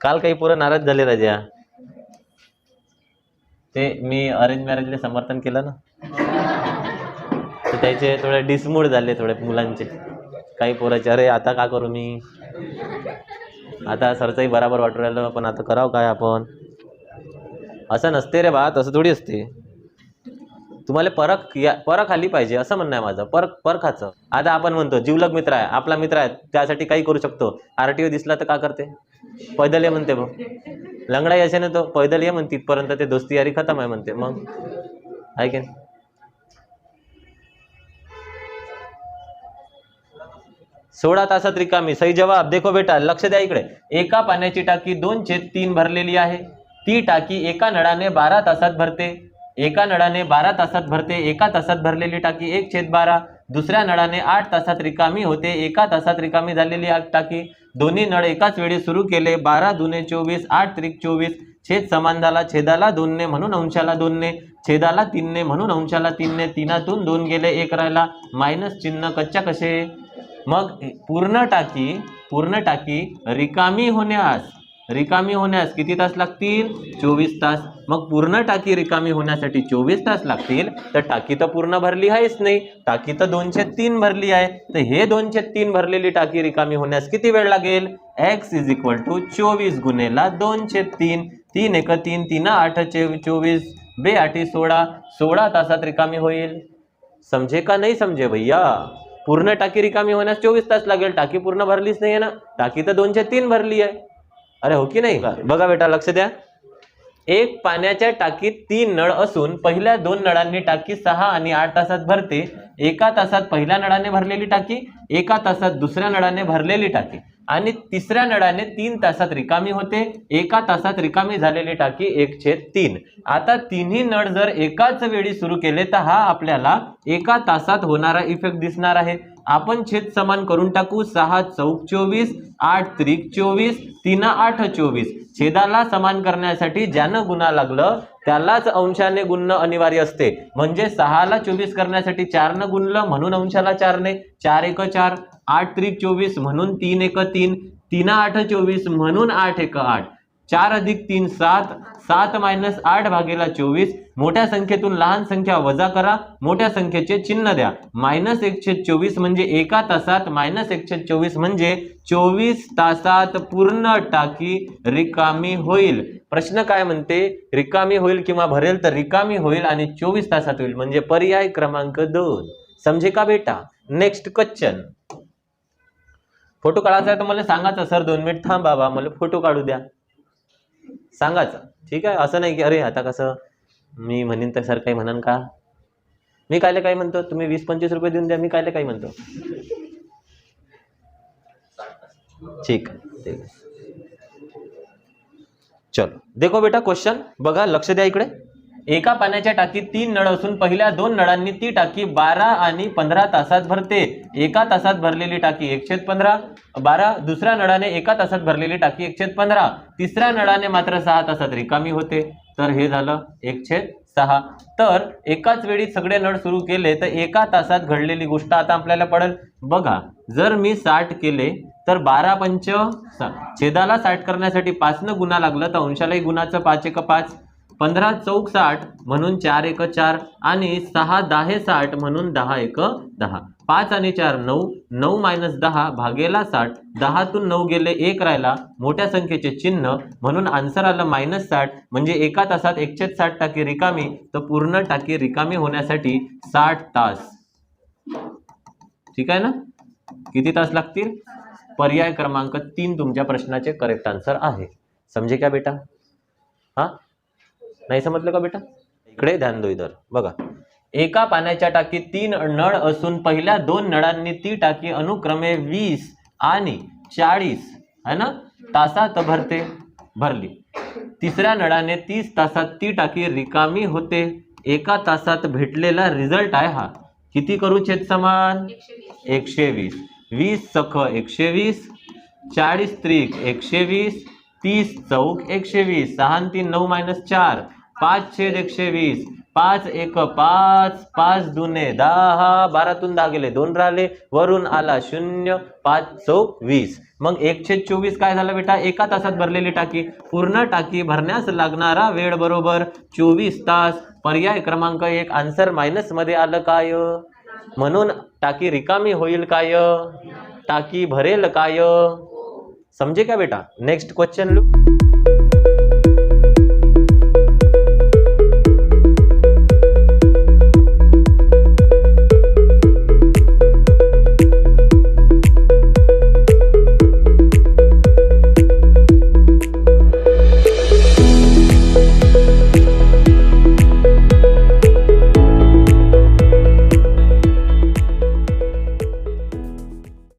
काल काही पोरं नाराज झाले राजा. ते मी अरेंज मॅरेजला समर्थन केलं ना. तर त्याचे थोडे डिसमूड झाले थोडे मुलांचे. काही पोराचे अरे आता का करू मी? आता सरचाही बराबर वाटू राहिलं पण आता करावं काय आपण? असं नसते रे बा तसं थोडी असते. तुम्हाला परख या परख आली पाहिजे असं म्हणणं आहे माझं. परख परखाचं. आता आपण म्हणतो जीवलग मित्र आहे आपला मित्र आहे त्यासाठी काही करू शकतो. आर टी ओ दिसला तर का करते? पैदल ये म्हणते मग. लंगडा याच्याने तो पैदल ये म्हणते तिथपर्यंत ते दोस्ती यारी खतम आहे म्हणते. मग? आहे की सोळा तासात रिकामी. सही जवाब देखो बेटा लक्ष द्या इकडे. एका पाण्याची टाकी दोन छेद तीन भरलेली आहे. ती टाकी एका नळाने बारा तासात भरते. एका नळाने बारा तासात भरते. एका तासात भरलेली टाकी एक छेद बारा. दुसऱ्या नळाने आठ तासात रिकामी होते एका तासात रिकामी झालेली आग टाकी. दोन्ही नळ एकाच वेळी सुरू केले बारा दुने चोवीस आठ त्रिक चोवीस. छेद समान झाला छेदाला दोनने म्हणून अंशाला दोनने छेदाला तीनने म्हणून अंशाला तीनने तीनातून दोन गेले एक राहिला. मायनस चिन्ह कच्च्या कसे? मग पूर्ण टाकी पूर्ण टाकी रिकामी होण्यास रिकामी होण्यास किती तास लागतील? चोवीस तास. मग पूर्ण टाकी रिकामी होण्यासाठी चोवीस तास लागतील. तर टाकी तर पूर्ण भरली आहेच नाही. टाकी तर दोनशे तीन भरली आहे. तर हे दोनशे तीन भरलेली टाकी रिकामी होण्यास किती वेळ लागेल? एक्स इज इक्वल टू चोवीस गुन्हेला दोनशे तीन. तीन एक तीन तीन आठ चे- चोवीस. बे आठी सोळा. सोळा तासात रिकामी होईल. समजे का नाही समजे भैया? पूर्ण टाकी रिकामी होण्यास चोवीस तास लागेल. टाकी पूर्ण भरलीच नाही आहे ना? टाकी तर दोनशे तीन भरली आहे. अरे हो की नाही? बघा बेटा लक्ष द्या. एक पाण्याच्या टाकीत तीन नळ असून पहिल्या दोन नळांनी टाकी सहा आणि आठ तासात भरते. एका तासात पहिल्या नळाने भरलेली टाकी एका तासात दुसऱ्या नळाने भरलेली टाकी. आणि तिसऱ्या नळाने तीन तासात रिकामी होते. एका तासात रिकामी झालेली टाकी एक छेद तीन. आता तिन्ही नळ जर एकाच वेळी सुरू केले तर हा आपल्याला एका तासात होणारा इफेक्ट दिसणार आहे. आपण छेद समान करून टाकू. सहा चौक चोवीस आठ त्रिक चोवीस तीन आठ चोवीस. छेदाला समान करण्यासाठी ज्यानं गुन्हा लागलं त्यालाच अंशाने गुणणं अनिवार्य असते. म्हणजे सहाला चोवीस करण्यासाठी चारनं गुणलं म्हणून अंशाला चारने. चार एक चार. आठ त्रिक चोवीस म्हणून तीन एक तीन तीन आठ चोवीस म्हणून आठ एक आठ चार अधिक तीन सात सात मायनस आठ भागेला चोवीस मोठ्या संख्येतून लहान संख्या वजा करा मोठ्या संख्येचे चिन्ह द्या. मायनस एकशे चोवीस म्हणजे एका तासात मायनस एकशे चोवीस म्हणजे चोवीस तासात पूर्ण टाकी रिकामी होईल. प्रश्न काय म्हणते? रिकामी होईल किंवा भरेल तर रिकामी होईल आणि चोवीस तासात होईल म्हणजे पर्याय क्रमांक दोन. समजे का बेटा? नेक्स्ट क्वेश्चन फोटो काढायचा आहे तर मला सांगायचं सर दोन मिनिट थांब बाबा मला फोटो काढू द्या. सांगायचं. ठीक आहे? असं नाही की अरे आता कसं? मी म्हणेन तर सर काही म्हणन का? मी कायले काय म्हणतो? तुम्ही वीस पंचवीस रुपये देऊन द्या मी कायले काय म्हणतो? ठीक आहे. ठीक आहे. चलो. देखो बेटा क्वेश्चन बघा लक्ष द्या इकडे. एका पाण्याच्या टाकीत तीन नळ असून पहिल्या दोन नळांनी ती टाकी बारा आणि पंधरा तासात भरते. एका तासात भरलेली टाकी एकशे पंधरा बारा दुसऱ्या नळाने एका तासात भरलेली टाकी एकशे पंधरा तिसऱ्या नळाने मात्र सहा तासात रिकामी होते. तर हे झालं एकशे सहा. तर एकाच वेळी सगळे नळ सुरू केले तर एका तासात घडलेली गोष्ट आता आपल्याला पडेल. बघा जर मी साठ केले तर बारा पंच सा- छेदाला साठ करण्यासाठी पाचनं गुन्हा लागलं तर अंशालाही गुणाचं पाच एक पाच. पंधरा चौक साठ म्हणून चार एक चार आणि सहा दहा साठ म्हणून दहा एक दहा. पाच आणि चार नऊ नऊ मायनस दहा भागेला साठ दहातून नऊ गेले एक राहिला मोठ्या संख्येचे चिन्ह म्हणून आन्सर आलं मायनस साठ म्हणजे एका तासात एकशे साठ टाकी रिकामी तर पूर्ण टाकी रिकामी होण्यासाठी साठ तास. ठीक आहे ना? किती तास लागतील? पर्याय क्रमांक तीन तुमच्या प्रश्नाचे करेक्ट आन्सर आहे. समजे का बेटा? हा? नाही समजलं का बेटा? इकडे ध्यान दो इधर. बघा. एका पाण्याच्या टाकीत तीन नळ असून पहिल्या दोन नळांनी ती टाकी अनुक्रमे वीस आणि चाळीस है ना? तासात भरते भरली. तिसऱ्या नळाने तीस तासात ती टाकी रिकामी होते. एका तासात भेटलेला रिझल्ट आहे हा. किती करू छेद समान? एकशे वीस. वीस सख एकशे वीस चाळीस त्रिक एकशे वीस तीस चौक एकशे वीस सहा तीन नऊ मायनस चार. पाच छेद एकशे वीस. पाच एक पाच. पाच दुने दहा. बारातून दहा गेले दोन राहिले. वरून आला शून्य. पाच चौक वीस. मग एकशे चोवीस काय झालं बेटा? एका तासात भरलेली टाकी. पूर्ण टाकी भरण्यास लागणारा वेळ बरोबर चोवीस तास. पर्याय क्रमांक एक. आन्सर मायनसमध्ये आलं काय? म्हणून टाकी रिकामी होईल काय? टाकी भरेल काय? समजे का बेटा? नेक्स्ट क्वेश्चन लू.